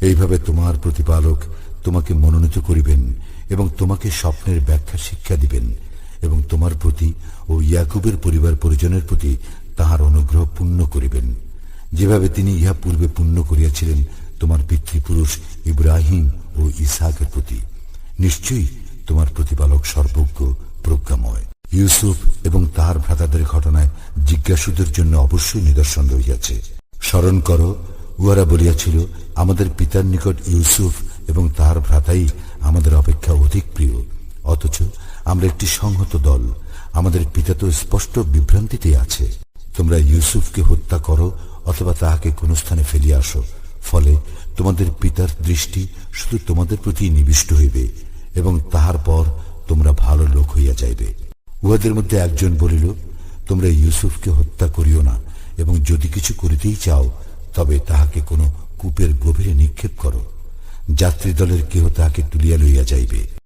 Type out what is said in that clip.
এইভাবে তোমার প্রতিপালক তোমাকে মনোনীত করিবেন এবং তোমাকে স্বপ্নের ব্যাখ্যা শিক্ষা দিবেন এবং তোমার প্রতি ও ইয়াকুবের পরিবার পরিজনের প্রতি তাহার অনুগ্রহ পূর্ণ করিবেন। যেভাবে তিনি ইহা পূর্বে পূর্ণ করিয়াছিলেন, তোমার পিতৃপুরুষ ইব্রাহিম ও ইসহাকের প্রতি। নিশ্চয়ই তোমার প্রতিপালক সর্বজ্ঞ, প্রজ্ঞাময়। ইউসুফ এবং তাহার ভ্রাতাদের ঘটনায় জিজ্ঞাসুদের জন্য অবশ্যই নিদর্শন রহিয়াছে। স্মরণ করো উহারা বলিয়াছিল, আমাদের পিতার নিকট ইউসুফ এবং তাহার ভ্রাতাই আমাদের অপেক্ষা অধিক প্রিয়। অথচ আমরা একটি সংহত দল। আমাদের পিতা তো স্পষ্ট বিভ্রান্তিতে আছে। তোমরা ইউসুফকে হত্যা করো অথবা তাহাকে কোন স্থানে ফেলিয়া আসো। ফলে তোমাদের পিতার দৃষ্টি শুধু তোমাদের প্রতি নিবিষ্ট হইবে এবং তাহার পর তোমরা ভালো লোক হইয়া যাইবে। উহাদের মধ্যে একজন বলিল, তোমরা ইউসুফকে হত্যা করিও না এবং যদি কিছু করিতেই চাও তবে তাহাকে কোনো কূপের গভীরে নিক্ষেপ করো। যাত্রী দলের কেহ তাহাকে তুলিয়া লইয়া যাইবে।